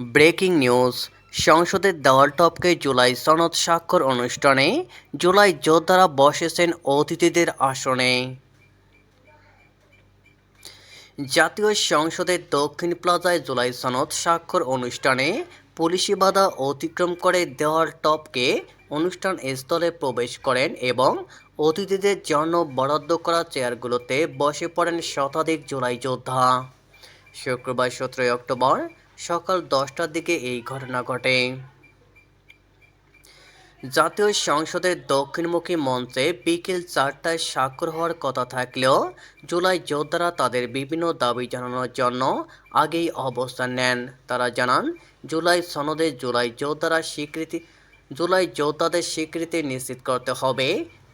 Breaking news, সংসদের দেওয়াল টপকে জুলাই সনদ স্বাক্ষর অনুষ্ঠানে জুলাই যোদ্ধারা বসেছেন অতিথিদের আসনে। জাতীয় সংসদের দক্ষিণ প্লাজায় জুলাই সনদ স্বাক্ষর অনুষ্ঠানে পুলিশি বাধা অতিক্রম করে দেওয়াল টপকে অনুষ্ঠান স্থলে প্রবেশ করেন এবং অতিথিদের জন্য বরাদ্দ করা চেয়ারগুলোতে বসে পড়েন শতাধিক জুলাই যোদ্ধা। শুক্রবার সতেরোই অক্টোবর সকাল দশটার দিকে এই ঘটনা ঘটে। জাতীয় সংসদের দক্ষিণমুখী মঞ্চে বিকেল চারটায় স্বাক্ষর হওয়ার কথা থাকলেও জুলাই যোদ্ধারা তাদের বিভিন্ন দাবি জানানোর জন্য আগেই অবস্থান নেন। তারা জানান, জুলাই সনদে জুলাই যোদ্ধারা স্বীকৃতি, জুলাই যোদ্ধাদের স্বীকৃতি নিশ্চিত করতে হবে,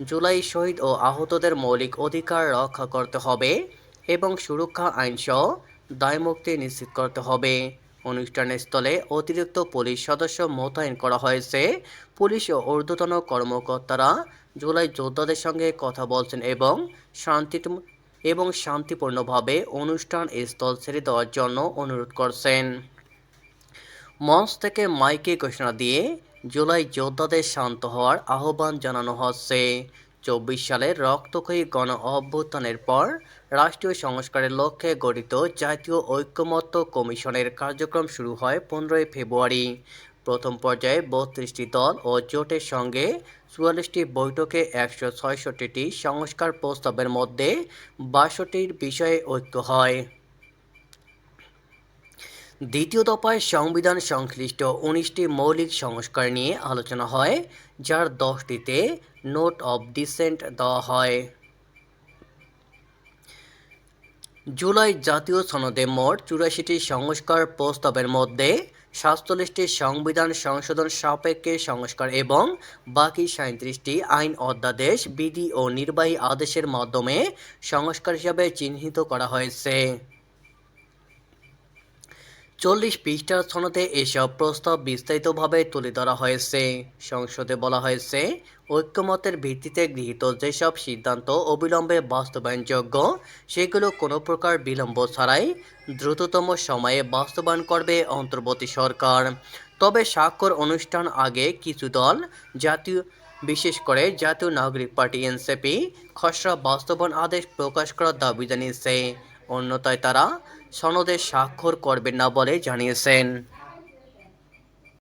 জুলাই শহীদ ও আহতদের মৌলিক অধিকার রক্ষা করতে হবে এবং সুরক্ষা আইনসহ দায়মুক্তি নিশ্চিত করতে হবে। অনুষ্ঠানের স্থলে অতিরিক্ত পুলিশ সদস্য মোতায়েন করা হয়েছে। পুলিশ ও ঊর্ধ্বতন কর্মকর্তারা জুলাই যোদ্ধাদের সঙ্গে কথা বলছেন এবং শান্তি এবং শান্তিপূর্ণভাবে অনুষ্ঠান স্থল ছেড়ে দেওয়ার জন্য অনুরোধ করছেন। মঞ্চ থেকে মাইকে ঘোষণা দিয়ে জুলাই যোদ্ধাদের শান্ত হওয়ার আহ্বান জানানো হচ্ছে। চব্বিশ সালে রক্তক্ষয়ী গণ অভ্যুত্থানের পর রাষ্ট্রীয় সংস্কারের লক্ষ্যে গঠিত জাতীয় ঐক্যমত্য কমিশনের কার্যক্রম শুরু হয় পনেরোই ফেব্রুয়ারি। প্রথম পর্যায়ে বত্রিশটি দল ও জোটের সঙ্গে চুয়াল্লিশটি বৈঠকে একশো ছয়ষট্টিটি সংস্কার প্রস্তাবের মধ্যে বাষট্টির বিষয়ে ঐক্য হয়। দ্বিতীয় দফায় সংবিধান সংশ্লিষ্ট উনিশটি মৌলিক সংস্কার নিয়ে আলোচনা হয়, যার দশটিতে নোট অব ডিসেন্ট দেওয়া হয়। জুলাই জাতীয় সনদে মোট চুরাশিটি সংস্কার প্রস্তাবের মধ্যে সাতচল্লিশটি সংবিধান সংশোধন সাপেক্ষে সংস্কার এবং বাকি সাঁত্রিশটি আইন অধ্যাদেশ, বিধি ও নির্বাহী আদেশের মাধ্যমে সংস্কার হিসাবে চিহ্নিত করা হয়েছে। চল্লিশ পৃষ্ঠার সনদে এসব প্রস্তাব বিস্তারিতভাবে তুলে ধরা হয়েছে। সংসদে বলা হয়েছে, ঐক্যমতের ভিত্তিতে গৃহীত যেসব সিদ্ধান্ত অবিলম্বে বাস্তবায়নযোগ্য, সেগুলো কোনো প্রকার বিলম্ব ছাড়াই দ্রুততম সময়ে বাস্তবায়ন করবে অন্তর্বর্তী সরকার। তবে স্বাক্ষর অনুষ্ঠান আগে কিছু দল, জাতীয়, বিশেষ করে জাতীয় নাগরিক পার্টি এনসিপি, খসড়া বাস্তবায়ন আদেশ প্রকাশ করার দাবি জানিয়েছে। অন্যথায় তারা সনদে স্বাক্ষর করবেন না বলে জানিয়েছেন।